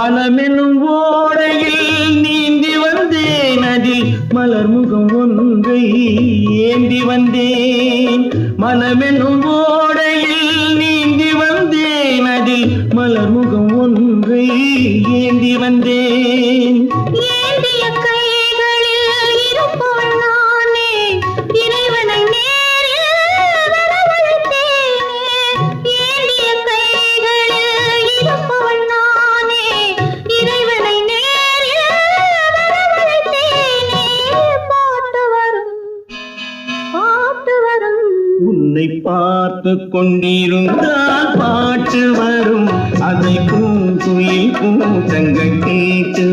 மனமெனும் ஓடையில் நீந்தி வந்தேன். அதில் மலர் முகம் ஒன்றை ஏந்தி வந்தேன். மனமெனும் ஓடையில் நீந்தி வந்தேன். அதில் மலர் முகம் ஒன்றை ஏந்தி வந்தேன். ஏந்திய கைகளில் உன்னை பார்த்து கொண்டிருந்தால் பாட்டு வரும். அதை பூங்குயில் பூத்தங்க கேட்டு